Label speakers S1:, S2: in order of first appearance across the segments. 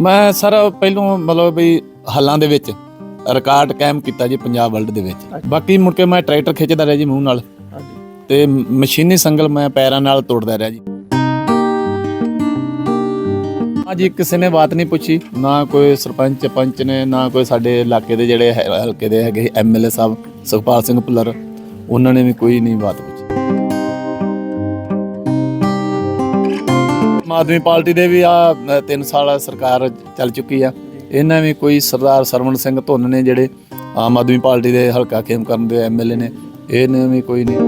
S1: ਮੈਂ ਸਰ ਪਹਿਲੋਂ ਮਤਲਬ ਵੀ ਹੱਲਾਂ ਦੇ ਵਿੱਚ ਰਿਕਾਰਡ ਕਾਇਮ ਕੀਤਾ ਜੀ ਪੰਜਾਬ ਵਰਲਡ ਦੇ ਵਿੱਚ। ਬਾਕੀ ਮੁੜ ਕੇ ਮੈਂ ਟਰੈਕਟਰ ਖਿੱਚਦਾ ਰਿਹਾ ਜੀ ਮੂੰਹ ਨਾਲ।
S2: ਹਾਂਜੀ।
S1: ਤੇ ਮਸ਼ੀਨੀ ਸੰਗਲ ਮੈਂ ਪੈਰਾਂ ਨਾਲ ਤੋੜਦਾ ਰਿਹਾ ਜੀ। ਅੱਜ ਕਿਸੇ ਨੇ ਬਾਤ ਨਹੀਂ ਪੁੱਛੀ ਨਾ ਕੋਈ ਸਰਪੰਚ ਪੰਚ ਨੇ ਨਾ ਕੋਈ ਸਾਡੇ ਇਲਾਕੇ ਦੇ ਜਿਹੜੇ ਹਲਕੇ ਦੇ ਹੈਗੇ ਐਮਐਲਏ ਸਾਹਿਬ ਸੁਖਪਾਲ ਸਿੰਘ ਭੁੱਲਰ ਉਹਨਾਂ ਨੇ ਵੀ ਕੋਈ ਨਹੀਂ ਬਾਤ ਆਦਮੀ ਪਾਰਟੀ ਦੇ ਵੀ ਆ 3 ਸਾਲ ਸਰਕਾਰ ਚੱਲ ਚੁੱਕੀ ਆ। ਇਹਨਾਂ ਵੀ ਕੋਈ ਸਰਦਾਰ ਸਰਵਣ ਸਿੰਘ ਧੁੰਨ ਨੇ ਜਿਹੜੇ ਆਮ ਆਦਮੀ ਪਾਰਟੀ ਦੇ ਹਲਕਾ ਖੇਮ ਕਰਨ ਦੇ ਐਮਐਲਏ ਨੇ, ਇਹਨੇ ਵੀ ਕੋਈ ਨਹੀਂ।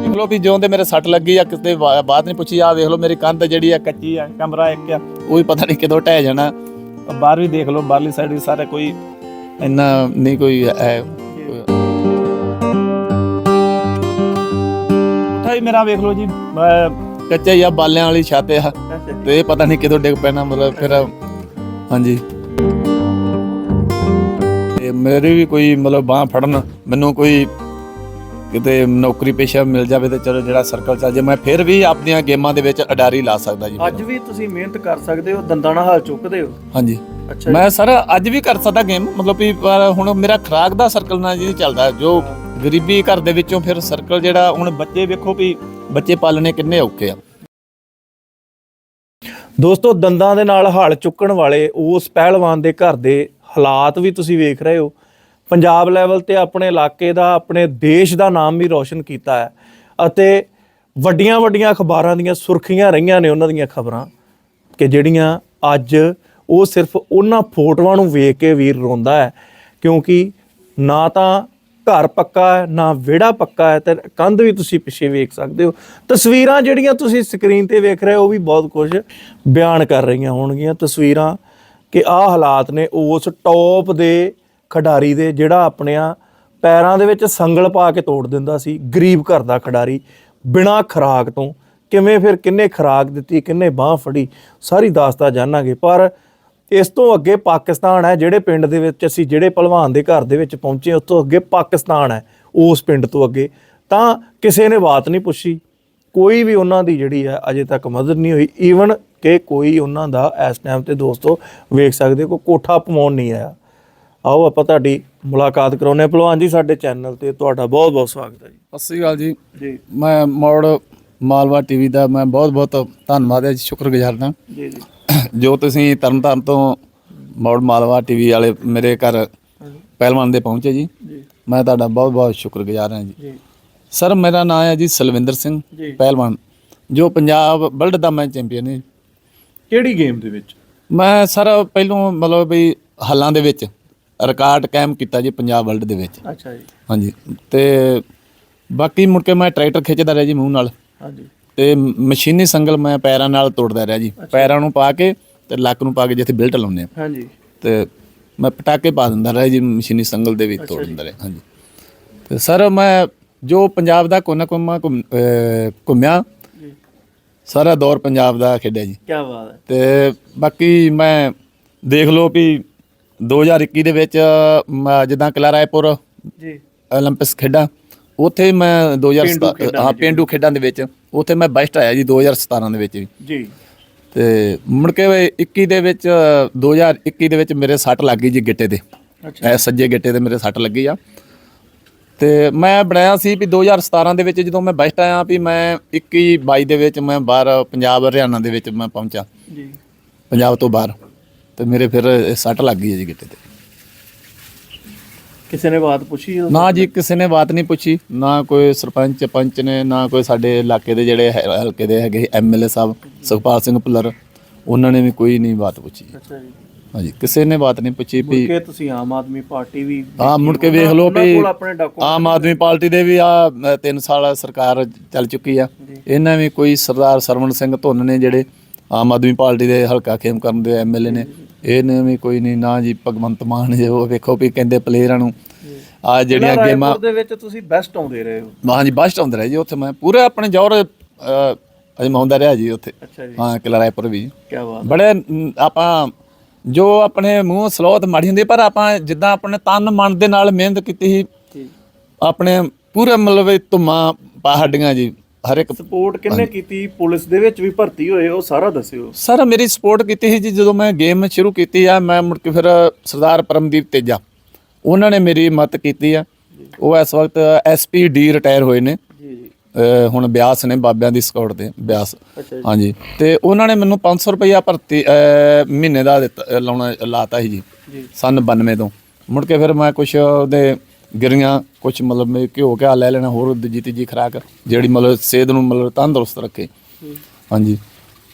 S1: ਦੇਖ ਲਓ ਵੀ ਜਿਉਂ ਤੇ ਮੇਰੇ ਸੱਟ ਲੱਗੀ ਆ, ਕਿਤੇ ਬਾ- ਬਾਤ ਨਹੀਂ ਪੁੱਛੀ ਆ ਵੇਖ ਲੋ ਮੇਰੀ ਕੰਧ ਜਿਹੜੀ ਆ, ਕੱਚੀ ਆ, ਕਮਰਾ ਇੱਕ ਆ, ਉਹ ਵੀ ਪਤਾ ਨਹੀਂ ਕਿਦੋਂ ਢਹਿ ਜਾਣਾ। ਬਾਹਰ ਵੀ ਦੇਖ ਲਓ, ਬਾਹਰਲੀ ਸਾਈਡ ਵੀ ਸਾਰੇ ਕੋਈ ਇੰਨਾ ਨਹੀਂ ਕੋਈ ਹੈ। ਹੀ ਮੇਰਾ ਵੇਖ ਲਓ ਜੀ ਮੈਂ ਕੱਚਾ ਆ ਬਾਲਿਆਂ ਵਾਲੀ ਛੱਤ ਆ। ਤੇ ਇਹ ਪਤਾ ਨਹੀਂ ਕਦੋਂ ਡਿੱਗ ਪੈਣਾ ਮਤਲਬ ਫਿਰ ਹਾਂਜੀ। ਤੇ ਮੇਰੀ ਵੀ ਕੋਈ ਮਤਲਬ ਬਾਹ ਫੜਨ ਮੈਨੂੰ ਕੋਈ ਕਿਤੇ ਨੌਕਰੀ ਪੇਸ਼ਾ ਮਿਲ ਜਾਵੇ ਤੇ ਚਲੋ ਜਿਹੜਾ ਸਰਕਲ ਚੱਲ ਜੇ ਮੈਂ ਫਿਰ ਵੀ ਆਪਣੀਆਂ ਗੇਮਾਂ ਦੇ ਵਿੱਚ ਅਡਾਰੀ ਲਾ ਸਕਦਾ ਜੀ
S2: ਅੱਜ ਵੀ ਤੁਸੀਂ ਮਿਹਨਤ ਕਰ ਸਕਦੇ ਹੋ ਦੰਦਾਂ ਨਾਲ ਹਲ ਚੁੱਕਦੇ ਹੋ?
S1: ਹਾਂਜੀ। ਮੈਂ ਸਰ ਅੱਜ ਵੀ ਕਰ ਸਕਦਾ ਗੇਮ ਮਤਲਬ ਵੀ ਹੁਣ ਮੇਰਾ ਖਰਾਕ ਦਾ ਸਰਕਲ ਨਾਲ ਜੀ ਚੱਲਦਾ ਜੋ ਗਰੀਬੀ ਘਰ ਦੇ ਵਿੱਚੋਂ ਫਿਰ ਸਰਕਲ ਜਿਹੜਾ, ਹੁਣ ਬੱਚੇ ਵੇਖੋ ਵੀ ਬੱਚੇ ਪਾਲਣੇ ਕਿੰਨੇ ਔਖੇ ਆ।
S2: ਦੋਸਤੋ, ਦੰਦਾਂ ਦੇ ਨਾਲ ਹਲ ਚੁੱਕਣ ਵਾਲੇ ਉਸ ਪਹਿਲਵਾਨ ਦੇ ਘਰ ਦੇ ਹਾਲਾਤ ਵੀ ਤੁਸੀਂ ਵੇਖ ਰਹੇ ਹੋ। ਪੰਜਾਬ ਲੈਵਲ ਤੇ ਆਪਣੇ ਇਲਾਕੇ ਦਾ, ਆਪਣੇ ਦੇਸ਼ ਦਾ ਨਾਮ ਵੀ ਰੌਸ਼ਨ ਕੀਤਾ ਹੈ ਅਤੇ ਵੱਡੀਆਂ ਵੱਡੀਆਂ ਅਖਬਾਰਾਂ ਦੀਆਂ ਸੁਰਖੀਆਂ ਰਹੀਆਂ ਨੇ ਉਹਨਾਂ ਦੀਆਂ ਖਬਰਾਂ ਕਿ ਜਿਹੜੀਆਂ ਅੱਜ ਉਹ ਸਿਰਫ ਉਹਨਾਂ ਫੋਟੋਆਂ ਨੂੰ ਵੇਖ ਕੇ ਵੀਰ ਰੋਂਦਾ ਹੈ, ਕਿਉਂਕਿ ਨਾ ਤਾਂ ਘਰ ਪੱਕਾ ਹੈ, ਨਾ ਵਿਹੜਾ ਪੱਕਾ ਹੈ, ਤੇ ਕੰਧ ਵੀ ਤੁਸੀਂ ਪਿੱਛੇ ਵੇਖ ਸਕਦੇ ਹੋ। ਤਸਵੀਰਾਂ ਜਿਹੜੀਆਂ ਤੁਸੀਂ ਸਕਰੀਨ ਤੇ ਵੇਖ ਰਹੇ ਹੋ, ਉਹ ਵੀ ਬਹੁਤ ਕੁਝ ਬਿਆਨ ਕਰ ਰਹੀਆਂ ਹੋਣਗੀਆਂ। ਤਸਵੀਰਾਂ ਕਿ ਆਹ ਹਾਲਾਤ ਨੇ ਉਸ ਟੌਪ ਦੇ ਖਿਡਾਰੀ ਦੇ, ਜਿਹੜਾ ਆਪਣਿਆਂ ਪੈਰਾਂ ਦੇ ਵਿੱਚ ਸੰਗਲ ਪਾ ਕੇ ਤੋੜ ਦਿੰਦਾ ਸੀ, ਗਰੀਬ ਘਰ ਦਾ ਖਿਡਾਰੀ, ਬਿਨਾਂ ਖਰਾਕ ਤੋਂ। ਕਿਵੇਂ ਫਿਰ ਕਿੰਨੇ ਖਰਾਕ ਦਿੱਤੀ, ਕਿੰਨੇ ਬਾਹ ਫੜੀ, ਸਾਰੀ ਦਾਸਤਾ ਜਾਣਾਂਗੇ। ਪਰ ਇਸ ਤੋਂ ਅੱਗੇ ਪਾਕਿਸਤਾਨ ਹੈ ਜਿਹੜੇ ਪਿੰਡ ਦੇ ਵਿੱਚ ਅਸੀਂ ਜਿਹੜੇ ਪਹਿਲਵਾਨ ਦੇ ਘਰ ਦੇ ਵਿੱਚ ਪਹੁੰਚੇ ਉਸ ਤੋਂ ਅੱਗੇ ਪਾਕਿਸਤਾਨ ਹੈ ਉਸ ਪਿੰਡ ਤੋਂ ਅੱਗੇ। ਤਾਂ ਕਿਸੇ ਨੇ ਬਾਤ ਨਹੀਂ ਪੁੱਛੀ। ਕੋਈ ਵੀ ਉਹਨਾਂ ਦੀ ਜਿਹੜੀ ਹੈ ਅਜੇ ਤੱਕ ਮਦਦ ਨਹੀਂ ਹੋਈ। ਈਵਨ ਕਿ ਕੋਈ ਉਹਨਾਂ ਦਾ ਇਸ ਟਾਈਮ ਤੇ ਦੋਸਤੋ ਵੇਖ ਸਕਦੇ ਕੋਈ ਕੋਠਾ ਪਵਾਉਣ ਨਹੀਂ ਆਇਆ। ਆਓ ਆਪਾਂ ਤੁਹਾਡੀ ਮੁਲਾਕਾਤ ਕਰਾਉਨੇ ਪਹਿਲਵਾਨ ਜੀ ਸਾਡੇ ਚੈਨਲ ਤੇ ਤੁਹਾਡਾ ਬਹੁਤ ਬਹੁਤ ਸਵਾਗਤ ਹੈ ਜੀ।
S1: ਸਤਿ ਸ਼੍ਰੀ ਅਕਾਲ ਜੀ।
S2: ਜੀ।
S1: ਮੈਂ ਮੋੜ ਮਾਲਵਾ ਟੀਵੀ ਦਾ ਮੈਂ ਬਹੁਤ ਬਹੁਤ ਧੰਨਵਾਦ ਹੈ ਜੀ ਸ਼ੁਕਰਗੁਜ਼ਾਰ ਹਾਂ।
S2: ਜੀ ਜੀ।
S1: ਜੋ ਤੁਸੀਂ ਤਰਨਤਾਰਨ ਤੋਂ ਮੋੜ ਮਾਲਵਾ ਟੀਵੀ ਵਾਲੇ ਮੇਰੇ ਘਰ ਪਹਿਲਵਾਨ ਦੇ ਪਹੁੰਚੇ ਜੀ। ਮੈਂ ਤੁਹਾਡਾ ਬਹੁਤ ਬਹੁਤ ਸ਼ੁਕਰਗੁਜ਼ਾਰ ਹਾਂ ਜੀ। ਸਰ ਮੇਰਾ ਨਾਮ ਹੈ ਜੀ ਸਲਵਿੰਦਰ ਸਿੰਘ। ਪਹਿਲਵਾਨ ਜੋ ਪੰਜਾਬ ਵਰਲਡ ਦਾ ਮੈਂ ਚੈਂਪੀਅਨ ਹਾਂ।
S2: ਕਿਹੜੀ ਗੇਮ ਦੇ ਵਿੱਚ?
S1: ਮੈਂ ਸਰ ਪਹਿਲੋਂ ਮਤਲਬ ਵੀ ਹੱਲਾਂ ਦੇ ਵਿੱਚ ਰਿਕਾਰਡ ਕਾਇਮ ਕੀਤਾ ਜੀ ਪੰਜਾਬ ਵਰਲਡ ਦੇ ਵਿੱਚ।
S2: ਅੱਛਾ ਜੀ।
S1: ਹਾਂਜੀ। ਤੇ ਬਾਕੀ ਮੁੜ ਕੇ ਮੈਂ ਟਰੈਕਟਰ ਖਿੱਚਦਾ ਰਿਹਾ ਜੀ ਮੂੰਹ ਨਾਲ।
S2: ਹਾਂਜੀ।
S1: ਤੇ ਮਸ਼ੀਨੀ ਸੰਗਲ ਮੈਂ ਪੈਰਾਂ ਨਾਲ ਤੋੜਦਾ ਰਿਹਾ ਜੀ। ਪੈਰਾਂ ਨੂੰ ਪਾ ਕੇ ਤੇ ਲੱਕ ਨੂੰ ਪਾ ਕੇ ਜਿੱਥੇ ਬਿਲਟ ਲਾਉਂਦੇ ਆ।
S2: ਹਾਂਜੀ।
S1: ਤੇ ਮੈਂ ਪਟਾਕੇ ਪਾ ਦਿੰਦਾ ਰਿਹਾ ਜੀ ਮਸ਼ੀਨੀ ਸੰਗਲ ਦੇ ਵਿੱਚ ਤੋੜ ਦਿੰਦਾ ਰਿਹਾ ਹਾਂਜੀ। ਤੇ ਸਰ ਮੈਂ ਜੋ ਪੰਜਾਬ ਦਾ ਕੋਨਾ ਕੋਮਾ ਘੁੰਮਿਆ ਸਾਰਾ ਦੌਰ ਪੰਜਾਬ ਦਾ ਖੇਡਿਆ ਜੀ।
S2: ਕੀ ਬਾਤ ਹੈ।
S1: ਤੇ ਬਾਕੀ ਮੈਂ ਦੇਖ ਲਓ ਵੀ 2021 ਦੇ ਵਿੱਚ ਜਿੱਦਾਂ ਕਲਾਰਾਏਪੁਰ
S2: ਜੀ।
S1: 올림픽ਸ ਖੇਡਾਂ ਉੱਥੇ ਮੈਂ 2017 ਹਾਂ ਪਿੰਡੂ ਖੇਡਾਂ ਦੇ ਵਿੱਚ ਉੱਥੇ ਮੈਂ ਬੈਸਟ ਆਇਆ ਜੀ 2017 ਦੇ ਵਿੱਚ ਵੀ।
S2: ਜੀ।
S1: ਤੇ ਮੁੜ ਕੇ ਵੇ 21 ਦੇ ਵਿੱਚ 2021 ਦੇ ਵਿੱਚ ਮੇਰੇ ਸੱਟ ਲੱਗ ਗਈ ਜੀ ਗਿੱਟੇ ਤੇ।
S2: ਅੱਛਾ।
S1: ਐ ਸੱਜੇ ਗਿੱਟੇ ਤੇ ਮੇਰੇ ਸੱਟ ਲੱਗੀ ਆ। ਤੇ ਮੈਂ ਬਣਾਇਆ ਸੀ ਵੀ 2017 ਦੇ ਵਿੱਚ ਜਦੋਂ ਮੈਂ ਬੈਸਟ ਆਇਆ ਵੀ ਮੈਂ 21 22 ਦੇ ਵਿੱਚ ਮੈਂ ਬਾਹਰ ਪੰਜਾਬ ਹਰਿਆਣਾ ਦੇ ਵਿੱਚ ਮੈਂ ਪਹੁੰਚਾ।
S2: ਜੀ।
S1: ਪੰਜਾਬ ਤੋਂ ਬਾਹਰ। ਤੇ ਮੇਰੇ ਫਿਰ ਸੱਟ ਲੱਗ ਗਈ ਜੀ ਗਿੱਟੇ ਤੇ।
S2: ਕਿਸੇ ਨੇ ਬਾਤ ਪੁੱਛੀ?
S1: ਨਾ ਜੀ ਕਿਸੇ ਨੇ ਬਾਤ ਨਹੀਂ ਪੁੱਛੀ। ਨਾ ਕੋਈ ਸਰਪੰਚ ਪੰਚ ਨੇ ਨਾ ਕੋਈ ਸਾਡੇ ਇਲਾਕੇ ਦੇ ਜਿਹੜੇ ਹੈ- ਹਲਕੇ ਦੇ ਹੈਗੇ ਐਮਐਲਏ ਸਾਹਿਬ ਸੁਖਪਾਲ ਸਿੰਘ ਭੁੱਲਰ ਉਹਨਾਂ ਨੇ ਵੀ ਕੋਈ ਨਹੀਂ ਬਾਤ ਪੁੱਛੀ।
S2: ਅੱਛਾ ਜੀ।
S1: ਹਾਂਜੀ ਕਿਸੇ ਨੇ ਬਾਤ ਨਹੀਂ ਪੁੱਛੀ ਵੀ
S2: ਕਿ ਤੁਸੀਂ ਆਮ ਆਦਮੀ ਪਾਰਟੀ ਵੀ
S1: ਆ ਮੁੜ ਕੇ ਵੇਖ ਲਓ
S2: ਉਹਨਾਂ
S1: ਵੀ
S2: ਕੋਲ ਆਪਣੇ ਡਾਕੂਮੈਂਟ
S1: ਆਮ ਆਦਮੀ ਪਾਰਟੀ ਦੇ ਵੀ ਆ 3 ਸਾਲ ਸਰਕਾਰ ਚੱਲ ਚੁੱਕੀ ਆ। ਇਹਨਾਂ ਵੀ ਕੋਈ ਸਰਦਾਰ ਸਰਵਣ ਸਿੰਘ ਧੁੰਨ ਨੇ ਜਿਹੜੇ ਆਮ ਆਦਮੀ ਪਾਰਟੀ ਦੇ ਹਲਕਾ ਖੇਮ ਕਰਨ ਦੇ ਐਮਐਲਏ ਨੇ ਇਹਨੇ ਵੀ ਕੋਈ ਨਹੀਂ ਨਾ ਜੀ ਭਗਵੰਤ ਮਾਨ ਜੇ ਉਹ ਵੇਖੋ ਵੀ ਕਹਿੰਦੇ ਪਲੇਅਰਾਂ ਨੂੰ ਆ ਜਿਹੜੀਆਂ ਗੇਮਾਂ
S2: ਦੇ ਵਿੱਚ ਤੁਸੀਂ ਬੈਸਟ ਆਉਂਦੇ ਰਹੇ ਹੋ।
S1: ਹਾਂ ਜੀ ਬਸਟ ਆਉਂਦਾ ਰਿਹਾ ਜੀ ਉੱਥੇ ਮੈਂ ਪੂਰੇ ਆਪਣੇ ਜੌਰ ਅਜਮਾਉਂਦਾ ਰਿਹਾ ਜੀ ਉੱਥੇ। ਹਾਂ ਕਿਲਾ ਰਾਏਪੁਰ ਵੀ।
S2: ਕੀ ਬਾਤ।
S1: ਬੜੇ ਆਪਾਂ ਜੋ ਆਪਣੇ ਮੂੰਹ ਸਲੋਤ ਮਾੜੀ ਹੁੰਦੀ ਪਰ ਆਪਾਂ ਜਿੱਦਾਂ ਆਪਣੇ ਤਨ ਮਨ ਦੇ ਨਾਲ ਮਿਹਨਤ ਕੀਤੀ ਸੀ ਆਪਣੇ ਪੂਰੇ ਮਤਲਬ ਧੁੰਮਾਂ ਪਹਾੜੀਆਂ ਜੀ। ਹਰ ਇੱਕ
S2: ਸਪੋਰਟ ਕਿੰਨੇ ਕੀਤੀ? ਪੁਲਿਸ ਦੇ ਵਿੱਚ ਵੀ ਭਰਤੀ ਹੋਏ ਉਹ ਸਾਰਾ ਦੱਸਿਓ।
S1: ਸਰ ਮੇਰੀ ਸਪੋਰਟ ਕੀਤੀ ਸੀ ਜੀ ਜਦੋਂ ਮੈਂ ਗੇਮ ਸ਼ੁਰੂ ਕੀਤੀ ਆ ਮੈਂ ਮੁੜ ਕੇ ਫਿਰ ਸਰਦਾਰ ਪਰਮਦੀਪ ਤੇਜਾ ਉਹਨਾਂ ਨੇ ਮੇਰੀ ਮਦਦ ਕੀਤੀ ਆ। ਉਹ ਇਸ ਵਕਤ ਐਸਪੀਡੀ ਰਿਟਾਇਰ ਹੋਏ ਨੇ।
S2: ਜੀ ਜੀ।
S1: ਹੁਣ ਬਿਆਸ ਨੇ ਬਾਬਿਆਂ ਦੀ ਸਕਾਊਟ ਤੇ ਬਿਆਸ। ਹਾਂਜੀ। ਤੇ ਉਹਨਾਂ ਨੇ ਮੈਨੂੰ 500 ਰੁਪਇਆ ਭਰਤੀ ਮਹੀਨੇ ਦਾ ਦਿੱਤਾ ਲਾਉਣਾ ਲਾਤਾ ਸੀ ਜੀ। ਸਨ 92 ਤੋਂ। ਮੁੜ ਕੇ ਫਿਰ ਮੈਂ ਕੁਝ ਉਹਦੇ ਗਿਰੀਆਂ ਕੁਝ ਮਤਲਬ ਮੈਂ ਘਿਓ ਘਿਆ ਲੈ ਲੈਣਾ ਹੋਰ ਦੂਜੀ ਤੀਜੀ ਖਰਾਕ ਜਿਹੜੀ ਮਤਲਬ ਸਿਹਤ ਨੂੰ ਮਤਲਬ ਤੰਦਰੁਸਤ ਰੱਖੇ। ਹਾਂਜੀ।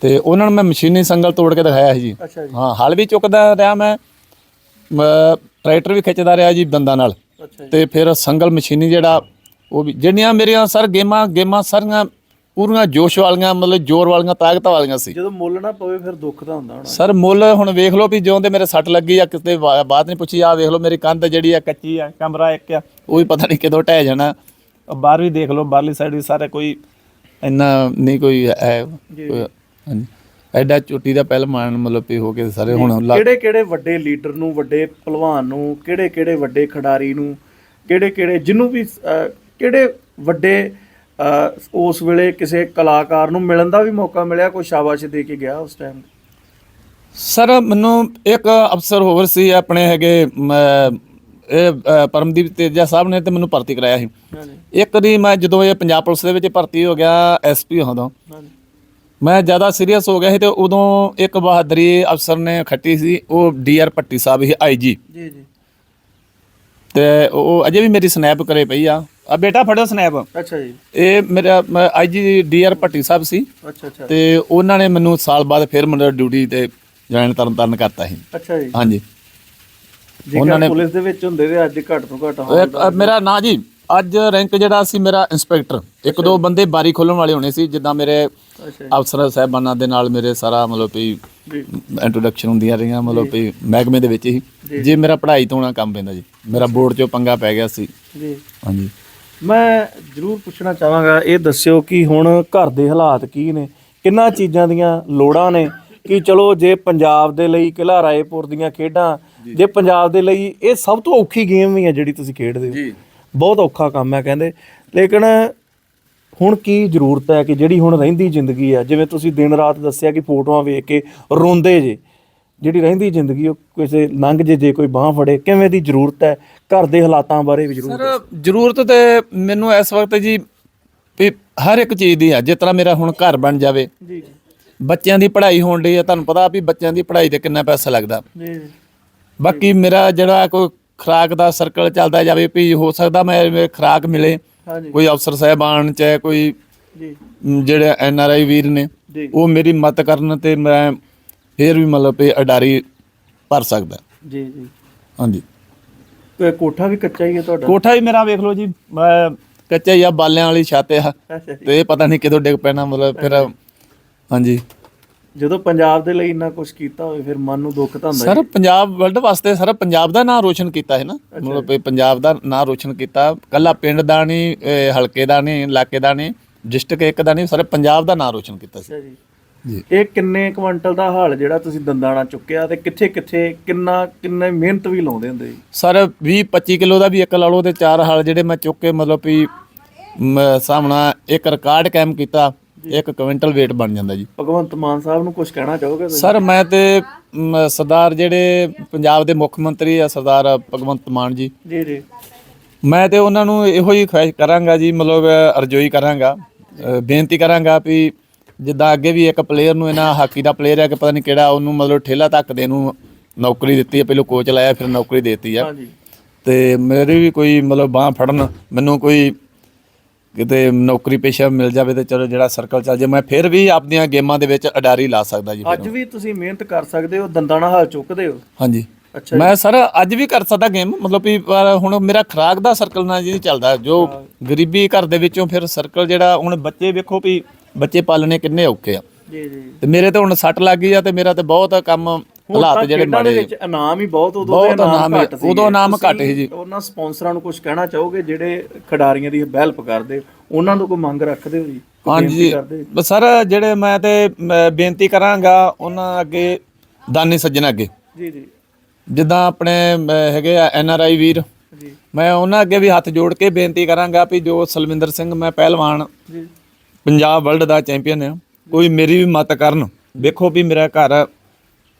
S1: ਤੇ ਉਹਨਾਂ ਨੂੰ ਮੈਂ ਮਸ਼ੀਨੀ ਸੰਗਲ ਤੋੜ ਕੇ ਦਿਖਾਇਆ ਸੀ ਜੀ।
S2: ਅੱਛਾ ਜੀ।
S1: ਹਾਂ ਹਲ ਵੀ ਚੁੱਕਦਾ ਰਿਹਾ ਮੈਂ ਟਰੈਕਟਰ ਵੀ ਖਿੱਚਦਾ ਰਿਹਾ ਜੀ ਦੰਦਾਂ ਨਾਲ। ਤੇ ਫਿਰ ਸੰਗਲ ਮਸ਼ੀਨੀ ਜਿਹੜਾ ਉਹ ਵੀ ਜਿਹੜੀਆਂ ਮੇਰੀਆਂ ਸਰ ਗੇਮਾਂ ਗੇਮਾਂ ਸਾਰੀਆਂ ਪੂਰੀਆਂ ਜੋਸ਼ ਵਾਲੀਆਂ ਮਤਲਬ ਜ਼ੋਰ ਵਾਲੀਆਂ ਤਾਕਤ ਵਾਲੀਆਂ ਸੀ।
S2: ਜਦੋਂ ਮੁੱਲ ਨਾ ਪਵੇ ਫਿਰ ਦੁੱਖ ਤਾਂ ਹੁੰਦਾ ਹੋਣਾ।
S1: ਸਰ ਮੁੱਲ ਹੁਣ ਵੇਖ ਲਓ ਵੀ ਜਿਉਂ ਦੇ ਮੇਰੇ ਸੱਟ ਲੱਗੀ ਆ ਕਿਤੇ ਬਾ- ਬਾਤ ਨਹੀਂ ਪੁੱਛੀ ਆ ਵੇਖ ਲਓ ਮੇਰੀ ਕੰਧ ਜਿਹੜੀ ਆ ਕੱਚੀ ਆ ਕਮਰਾ ਇੱਕ ਆ ਉਹ ਵੀ ਪਤਾ ਨਹੀਂ ਕਦੋਂ ਢਹਿ ਜਾਣਾ। ਉਹ ਬਾਹਰ ਵੀ ਦੇਖ ਲਓ ਬਾਹਰਲੀ ਸਾਈਡ ਵੀ ਸਾਰੇ ਕੋਈ ਇੰਨਾ ਨਹੀਂ ਕੋਈ ਹੈ ਕੋਈ- ਹਾਂਜੀ। ਐਡਾ ਚੋਟੀ ਦਾ ਪਹਿਲਵਾਨ ਮਤਲਬ ਵੀ ਹੋ ਕੇ ਸਾਰੇ ਹੁਣ
S2: ਕਿਹੜੇ ਕਿਹੜੇ ਵੱਡੇ ਲੀਡਰ ਨੂੰ ਵੱਡੇ ਪਹਿਲਵਾਨ ਨੂੰ ਕਿਹੜੇ ਕਿਹੜੇ ਵੱਡੇ ਖਿਡਾਰੀ ਨੂੰ ਕਿਹੜੇ ਕਿਹੜੇ ਜਿਹਨੂੰ ਵੀ ਅਹ, ਕਿਹੜੇ ਵੱਡੇ ਉਸ ਵੇਲੇ ਕਿਸੇ ਕਲਾਕਾਰ ਨੂੰ ਮਿਲਣ ਦਾ ਵੀ ਮੌਕਾ ਮਿਲਿਆ ਕੋਈ ਸ਼ਾਬਾਸ਼ ਦੇ ਕੇ ਗਿਆ ਉਸ ਟਾਈਮ
S1: ਸਰ ਮੈਨੂੰ ਇੱਕ ਅਫਸਰ ਹੋਰ ਸੀ ਆਪਣੇ ਹੈਗੇ ਇਹ ਪਰਮਦੀਪ ਤੇਜਾ ਸਾਹਿਬ ਨੇ ਤੇ ਮੈਨੂੰ ਭਰਤੀ ਕਰਾਇਆ ਸੀ। ਇੱਕ ਦੀ ਮੈਂ ਜਦੋਂ ਇਹ ਪੰਜਾਬ ਪੁਲਿਸ ਦੇ ਵਿੱਚ ਭਰਤੀ ਹੋ ਗਿਆ ਐਸਪੀ ਹੋਦੋਂ ਮੈਂ ਜ਼ਿਆਦਾ ਸੀਰੀਅਸ ਹੋ ਗਿਆ ਸੀ ਤੇ ਉਦੋਂ ਇੱਕ ਬਹਾਦਰੀ ਅਫਸਰ ਨੇ ਖੱਟੀ ਸੀ ਉਹ ਡੀਆਰ ਭੱਟੀ ਸਾਹਿਬ ਹੀ ਆਈਜੀ
S2: ਜੀ ਜੀ।
S1: ਤੇ ਉਹ ਅਜੇ ਵੀ ਮੇਰੀ ਸਨੈਪ ਕਰੇ ਪਈ ਆ। ਆ ਬੇਟਾ ਫੜੋ ਸਨੈਪ।
S2: ਅੱਛਾ ਜੀ।
S1: ਇਹ ਮੇਰਾ ਆਈਜੀ ਡੀਆਰ ਭੱਟੀ ਸਾਹਿਬ ਸੀ।
S2: ਅੱਛਾ ਅੱਛਾ।
S1: ਤੇ ਉਹਨਾਂ ਨੇ ਮੈਨੂੰ ਸਾਲ ਬਾਅਦ ਫਿਰ ਮੈਨੂੰ ਡਿਊਟੀ ਤੇ ਜੁਆਇਨ ਤਰਨ ਤਾਰਨ ਕਰਤਾ ਸੀ।
S2: ਅੱਛਾ ਜੀ।
S1: ਹਾਂਜੀ।
S2: ਜੇਕਰ ਪੁਲਿਸ ਦੇ ਵਿੱਚ ਹੁੰਦੇ ਤੇ ਅੱਜ ਘੱਟ ਤੋਂ ਘੱਟ
S1: ਅ, ਮੇਰਾ ਨਾਂ ਜੀ ਅੱਜ ਰੈਂਕ ਜਿਹੜਾ ਸੀ ਮੇਰਾ ਇੰਸਪੈਕਟਰ। ਇੱਕ ਦੋ ਬੰਦੇ ਬਾਰੀ ਖੋਲਣ ਵਾਲੇ ਹੋਣੇ ਸੀ ਜਿੱਦਾਂ ਮੇਰੇ ਅਫਸਰ ਸਾਹਿਬਾਨਾਂ ਦੇ ਨਾਲ ਮੇਰੇ ਸਾਰਾ ਮਤਲਬ ਵੀ ਇੰਟਰੋਡਕਸ਼ਨ ਹੁੰਦੀਆਂ ਰਹੀਆਂ ਮਤਲਬ ਵੀ ਮਹਿਕਮੇ ਦੇ ਵਿੱਚ ਹੀ। ਜੇ। ਮੇਰਾ ਪੜ੍ਹਾਈ ਤੋਂ ਨਾ ਕੰਮ ਪੈਂਦਾ ਜੀ। ਮੇਰਾ ਬੋਰਡ 'ਚੋਂ ਪੰਗਾ ਪੈ ਗਿਆ ਸੀ।
S2: ਜੀ।
S1: ਹਾਂਜੀ।
S2: ਮੈਂ ਜ਼ਰੂਰ ਪੁੱਛਣਾ ਚਾਹਾਂਗਾ ਇਹ ਦੱਸਿਓ ਕਿ ਹੁਣ ਘਰ ਦੇ ਹਾਲਾਤ ਕੀ ਨੇ? ਕਿੰਨਾ ਚੀਜ਼ਾਂ ਦੀਆਂ ਲੋੜਾਂ ਨੇ? ਕਿ ਚਲੋ ਜੇ ਪੰਜਾਬ ਦੇ ਲਈ ਕਿਲ੍ਹਾ ਰਾਏਪੁਰ ਦੀਆਂ ਖੇਡਾਂ ਜੇ। ਪੰਜਾਬ ਦੇ ਲਈ ਇਹ ਸਭ ਤੋਂ ਔਖੀ ਗੇਮ ਵੀ ਹੈ ਜਿਹੜੀ ਤੁਸੀਂ ਖੇਡਦੇ ਹੋ। ਬਹੁਤ ਔਖਾ ਕੰਮ ਹੈ ਕਹਿੰਦੇ। ਲੇਕਿਨ ਹੁਣ ਕੀ ਜ਼ਰੂਰਤ ਹੈ ਕਿ ਜਿਹੜੀ ਹੁਣ ਰਹਿੰਦੀ ਜ਼ਿੰਦਗੀ ਆ ਜਿਵੇਂ ਤੁਸੀਂ ਦਿਨ ਰਾਤ ਦੱਸਿਆ ਕਿ ਫੋਟੋਆਂ ਵੇਖ ਕੇ ਰੋਂਦੇ ਜੇ ਜਿਹੜੀ ਰਹਿੰਦੀ ਜ਼ਿੰਦਗੀ ਉਹ ਕਿਸੇ ਲੰਘ ਜੇ ਜੇ ਕੋਈ ਬਾਹ ਫੜੇ ਕਿਵੇਂ ਦੀ ਜ਼ਰੂਰਤ ਹੈ? ਘਰ ਦੇ ਹਾਲਾਤਾਂ ਬਾਰੇ ਵੀ ਜ਼ਰੂਰ
S1: ਸਰ ਜ਼ਰੂਰਤ ਤੇ ਮੈਨੂੰ ਇਸ ਵਕਤ ਜੀ ਵੀ ਹਰ ਇੱਕ ਚੀਜ਼ ਦੀ ਆ ਜਿਸ ਤਰ੍ਹਾਂ ਮੇਰਾ ਹੁਣ ਘਰ ਬਣ ਜਾਵੇ।
S2: ਜੀ
S1: ਬੱਚਿਆਂ ਦੀ ਪੜ੍ਹਾਈ ਹੋਣ ਡਈ ਆ ਤੁਹਾਨੂੰ ਪਤਾ ਵੀ ਬੱਚਿਆਂ ਦੀ ਪੜ੍ਹਾਈ ਤੇ ਕਿੰਨਾ ਪੈਸਾ ਲੱਗਦਾ।
S2: ਜੀ
S1: ਬਾਕੀ ਮੇਰਾ ਜਿਹੜਾ ਕੋਈ ਖਰਾਕ ਦਾ ਸਰਕਲ ਚੱਲਦਾ ਜਾਵੇ ਵੀ ਹੋ ਸਕਦਾ ਮੈਂ ਖਰਾਕ ਮਿਲੇ।
S2: ਹਾਂਜੀ।
S1: ਕੋਈ ਅਫਸਰ ਸਾਹਿਬਾਨ ਚਾਹੇ ਕੋਈ
S2: ਜੀ।
S1: ਜਿਹੜੇ ਐਨ ਆਰ ਆਈ ਵੀਰ ਨੇ ਉਹ ਮੇਰੀ ਮਦਦ ਕਰਨ ਤੇ ਮੈਂ ਫੇਰ ਵੀ ਮਤਲਬ ਵੀ ਅਡਾਰੀ ਭਰ ਸਕਦਾ।
S2: ਜੀ ਜੀ।
S1: ਹਾਂਜੀ।
S2: ਤੇ ਕੋਠਾ ਵੀ ਕੱਚਾ ਹੀ ਹੈ ਤੁਹਾਡਾ?
S1: ਕੋਠਾ ਵੀ ਮੇਰਾ ਵੇਖ ਲਓ ਜੀ ਮੈਂ ਕੱਚਾ ਹੀ ਆ ਬਾਲਿਆਂ ਵਾਲੀ ਛੱਤ ਆ।
S2: ਅੱਛਾ ਜੀ।
S1: ਤੇ ਇਹ ਪਤਾ ਨਹੀਂ ਕਦੋਂ ਡਿੱਗ ਪੈਣਾ ਮਤਲਬ ਫਿਰ ਹਾਂਜੀ।
S2: ਜਦੋਂ ਪੰਜਾਬ ਦੇ ਲਈ ਇੰਨਾ ਕੁਝ ਕੀਤਾ ਹੋਵੇ ਫਿਰ ਮਨ ਨੂੰ ਦੁੱਖ ਤਾਂ ਹੁੰਦਾ
S1: ਸਰ ਪੰਜਾਬ ਵਰਲਡ ਵਾਸਤੇ ਸਰ ਪੰਜਾਬ ਦਾ ਨਾਂ ਰੋਸ਼ਨ ਕੀਤਾ ਹੈ ਨਾ। ਮਤਲਬ ਵੀ ਪੰਜਾਬ ਦਾ ਨਾਂ ਰੋਸ਼ਨ ਕੀਤਾ। ਕੱਲਾ ਪਿੰਡ ਦਾ ਨਹੀਂ ਇਹ ਹਲਕੇ ਦਾ ਨਹੀਂ ਇਲਾਕੇ ਦਾ ਨਹੀਂ ਡਿਸਟ੍ਰਿਕਟ ਇੱਕ ਦਾ ਨਹੀਂ ਸਾਰੇ ਪੰਜਾਬ ਦਾ ਨਾਂ ਰੋਸ਼ਨ ਕੀਤਾ ਸੀ।
S2: ਅੱਛਾ ਜੀ। ਇਹ ਕਿੰਨੇ ਕੁਇੰਟਲ ਦਾ ਹਾਲ ਜਿਹੜਾ ਤੁਸੀਂ ਦੰਦਾਣਾ ਚੁੱਕਿਆ ਤੇ ਕਿੱਥੇ ਕਿੱਥੇ ਕਿੰਨਾ ਕਿੰਨੇ ਮਿਹਨਤ ਵੀ ਲਾਉਂਦੇ ਹੁੰਦੇ ਜੀ
S1: ਸਰ 20 25 ਕਿਲੋ ਦਾ ਵੀ ਇੱਕ ਲਾ ਲਓ ਤੇ ਚਾਰ ਹਲ ਜਿਹੜੇ ਮੈਂ ਚੁੱਕ ਕੇ ਮਤਲਬ ਵੀ ਸਾਹਮਣਾ ਇੱਕ ਰਿਕਾਰਡ ਕਾਇਮ ਕੀਤਾ ਇੱਕ ਕੁਇੰਟਲ weight ਬਣ ਜਾਂਦਾ ਜੀ।
S2: ਭਗਵੰਤ ਮਾਨ ਸਾਹਿਬ ਨੂੰ ਕੁਝ ਕਹਿਣਾ ਚਾਹੋਗੇ ਤੁਸੀਂ?
S1: ਸਰ ਮੈਂ ਤੇ ਸਰਦਾਰ ਜਿਹੜੇ ਪੰਜਾਬ ਦੇ ਮੁੱਖ ਮੰਤਰੀ ਆ ਸਰਦਾਰ ਭਗਵੰਤ ਮਾਨ ਜੀ।
S2: ਜੀ ਜੀ।
S1: ਮੈਂ ਤੇ ਉਹਨਾਂ ਨੂੰ ਇਹੋ ਹੀ ਖੁਆਇਸ਼ ਕਰਾਂਗਾ ਜੀ ਮਤਲਬ ਅਰਜ਼ੋਈ ਕਰਾਂਗਾ ਬੇਨਤੀ ਕਰਾਂਗਾ ਵੀ ਜਿੱਦਾਂ ਅੱਗੇ ਵੀ ਇੱਕ ਪਲੇਅਰ ਨੂੰ ਇਹਨਾਂ ਹਾਕੀ ਦਾ ਪਲੇਅਰ ਹੈ ਕਿ ਪਤਾ ਨਹੀਂ ਕਿਹੜਾ ਉਹਨੂੰ ਮਤਲਬ ਠੇਲਾ ਧੱਕ ਦੇ ਨੂੰ ਨੌਕਰੀ ਦਿੱਤੀ ਹੈ ਪਹਿਲਾਂ ਕੋਚ ਲਾਇਆ ਫਿਰ ਨੌਕਰੀ ਦਿੱਤੀ ਆ। ਤੇ ਮੇਰੀ ਵੀ ਕੋਈ ਮਤਲਬ ਬਾਹ ਫੜਨ ਮੈਨੂੰ ਕੋਈ ਕਿਤੇ ਨੌਕਰੀ ਪੇਸ਼ਾ ਮਿਲ ਜਾਵੇ ਤੇ ਚਲੋ ਜਿਹੜਾ ਸਰਕਲ ਚੱਲ ਜੇ ਮੈਂ ਫਿਰ ਵੀ ਆਪਣੀਆਂ ਗੇਮਾਂ ਦੇ ਵਿੱਚ ਅਡਾਰੀ ਲਾ ਸਕਦਾ ਜੀ।
S2: ਅੱਜ ਵੀ ਤੁਸੀਂ ਮਿਹਨਤ ਕਰ ਸਕਦੇ ਹੋ ਦੰਦਾਣਾ ਹਾਲ ਚੁੱਕਦੇ ਹੋ?
S1: ਹਾਂਜੀ।
S2: ਅੱਛਾ
S1: ਮੈਂ ਸਰ ਅੱਜ ਵੀ ਕਰ ਸਕਦਾ ਗੇਮ ਮਤਲਬ ਵੀ ਹੁਣ ਮੇਰਾ ਖਰਾਕ ਦਾ ਸਰਕਲ ਨਾਲ ਜੀ ਚੱਲਦਾ ਜੋ ਗਰੀਬੀ ਘਰ ਦੇ ਵਿੱਚੋਂ ਫਿਰ ਸਰਕਲ ਜਿਹੜਾ ਹੁਣ ਬੱਚੇ ਵੇਖੋ ਵੀ ਬੱਚੇ ਪਾਲਣੇ ਕਿੰਨੇ ਔਖੇ ਆ।
S2: ਜੀ ਜੀ।
S1: ਤੇ ਮੇਰੇ ਤੇ ਹੁਣ ਸੱਟ ਲੱਗ ਗਈ ਆ ਤੇ ਮੇਰਾ ਤੇ ਬਹੁਤ ਕੰਮ ਹਾਲਾਤ ਜਿਹੜੇ ਮਾੜੇ
S2: ਵਿੱਚ ਇਨਾਮ ਹੀ ਬਹੁਤ ਉਦੋਂ ਦੇ ਇਨਾਮ ਘੱਟ ਸੀ।
S1: ਉਦੋਂ ਇਨਾਮ ਘੱਟ ਸੀ ਜੀ।
S2: ਉਹਨਾਂ ਸਪਾਂਸਰਾਂ ਨੂੰ ਕੁਝ ਕਹਿਣਾ ਚਾਹੋਗੇ ਜਿਹੜੇ ਖਿਡਾਰੀਆਂ ਦੀ ਹੈਲਪ ਕਰਦੇ? ਉਹਨਾਂ ਤੋਂ ਕੋਈ ਮੰਗ ਰੱਖਦੇ ਹੋ ਜੀ?
S1: ਹਾਂਜੀ ਸਰ ਜਿਹੜੇ ਮੈਂ ਤੇ ਬੇਨਤੀ ਕਰਾਂਗਾ ਉਹਨਾਂ ਅੱਗੇ ਦਾਨੀ ਸੱਜਣ ਅੱਗੇ।
S2: ਜੀ ਜੀ।
S1: ਜਿੱਦਾਂ ਆਪਣੇ ਹੈਗੇ ਆ ਐਨ ਆਰ ਆਈ ਵੀਰ।
S2: ਜੀ।
S1: ਮੈਂ ਉਹਨਾਂ ਅੱਗੇ ਵੀ ਹੱਥ ਜੋੜ ਕੇ ਬੇਨਤੀ ਕਰਾਂਗਾ ਵੀ ਜੋ ਸਲਵਿੰਦਰ ਸਿੰਘ ਮੈਂ ਪਹਿਲਵਾਨ
S2: ਜੀ।
S1: ਪੰਜਾਬ ਵਰਲਡ ਦਾ ਚੈਂਪੀਅਨ ਆ। ਕੋਈ ਮੇਰੀ ਵੀ ਮਤ ਕਰਨ। ਵੇਖੋ ਵੀ ਮੇਰਾ ਘਰ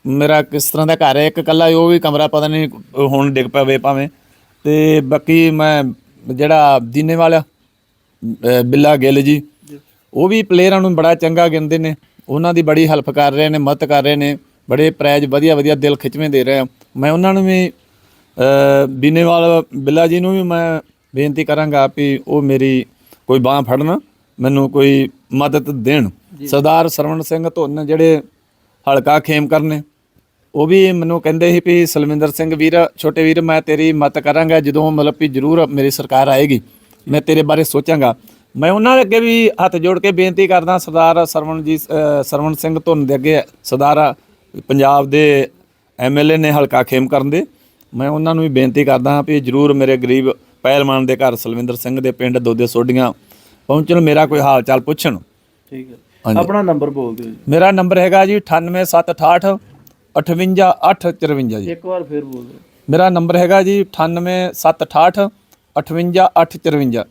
S1: ਮੇਰਾ ਕਿਸ ਤਰ੍ਹਾਂ ਦਾ ਘਰ ਹੈ। ਇੱਕ ਕੱਲਾ ਉਹ ਵੀ ਕਮਰਾ ਪਤਾ ਨਹੀਂ ਹੁਣ ਡਿੱਗ ਪਵੇ ਭਾਵੇਂ। ਤੇ ਬਾਕੀ ਮੈਂ ਜਿਹੜਾ ਦੀਨੇ ਵਾਲਾ ਬਿੱਲਾ ਗਿੱਲ ਜੀ ਉਹ ਵੀ ਪਲੇਅਰਾਂ ਨੂੰ ਬੜਾ ਚੰਗਾ ਗਿਣਦੇ ਨੇ। ਉਹਨਾਂ ਦੀ ਬੜੀ ਹੈਲਪ ਕਰ ਰਹੇ ਨੇ ਮਦਦ ਕਰ ਰਹੇ ਨੇ। ਬੜੇ ਪ੍ਰਾਈਜ਼ ਵਧੀਆ ਵਧੀਆ ਦਿਲ ਖਿੱਚਵੇਂ ਦੇ ਰਹੇ ਆ। ਮੈਂ ਉਹਨਾਂ ਨੂੰ ਵੀ ਅਹ ਬੀਨੇਵਾਲ ਬਿੱਲਾ ਜੀ ਨੂੰ ਵੀ ਮੈਂ ਬੇਨਤੀ ਕਰਾਂਗਾ ਵੀ ਉਹ ਮੇਰੀ ਕੋਈ ਬਾਹ ਫੜਨ। ਮੈਨੂੰ ਕੋਈ ਮਦਦ ਦੇਣ। ਸਰਦਾਰ ਸਰਵਣ ਸਿੰਘ ਧੁੰਨ ਜਿਹੜੇ ਹਲਕਾ ਖੇਮ ਕਰਨੇ ਉਹ ਵੀ ਮੈਨੂੰ ਕਹਿੰਦੇ ਸੀ ਵੀ ਸਲਵਿੰਦਰ ਸਿੰਘ ਵੀਰ ਛੋਟੇ ਵੀਰ ਮੈਂ ਤੇਰੀ ਮਦਦ ਕਰਾਂਗਾ ਜਦੋਂ ਮਤਲਬ ਵੀ ਜ਼ਰੂਰ ਮੇਰੀ ਸਰਕਾਰ ਆਏਗੀ ਮੈਂ ਤੇਰੇ ਬਾਰੇ ਸੋਚਾਂਗਾ। ਮੈਂ ਉਹਨਾਂ ਦੇ ਅੱਗੇ ਵੀ ਹੱਥ ਜੋੜ ਕੇ ਬੇਨਤੀ ਕਰਦਾ ਸਰਦਾਰ ਸਰਵਣ ਜੀ ਅ, ਸਰਵਣ ਸਿੰਘ ਧੁੰਨ ਦੇ ਅੱਗੇ ਸਰਦਾਰ ਪੰਜਾਬ ਦੇ ਐਮਐਲਏ ਨੇ ਹਲਕਾ ਖੇਮ ਕਰਨ ਦੇ ਮੈਂ ਉਹਨਾਂ ਨੂੰ ਵੀ ਬੇਨਤੀ ਕਰਦਾ ਵੀ ਜ਼ਰੂਰ ਮੇਰੇ ਗਰੀਬ ਪਹਿਲਵਾਨ ਦੇ ਘਰ ਸਲਵਿੰਦਰ ਸਿੰਘ ਦੇ ਪਿੰਡ ਦੋਦੇ ਸੋਡੀਆਂ ਪਹੁੰਚਣ ਮੇਰਾ ਕੋਈ ਹਾਲ ਚਾਲ ਪੁੱਛਣ
S2: ਠੀਕ ਹੈ।
S1: ਹਾਂਜੀ।
S2: ਆਪਣਾ ਨੰਬਰ ਬੋਲ ਦਿਓ
S1: ਮੇਰਾ ਨੰਬਰ ਹੈਗਾ ਜੀ 98768 58854
S2: ਜੀ
S1: ਜੀ।
S2: ਇੱਕ ਵਾਰ ਫੇਰ ਬੋਲ ਦਿਓ।
S1: ਮੇਰਾ ਨੰਬਰ ਹੈਗਾ ਜੀ 98768 58854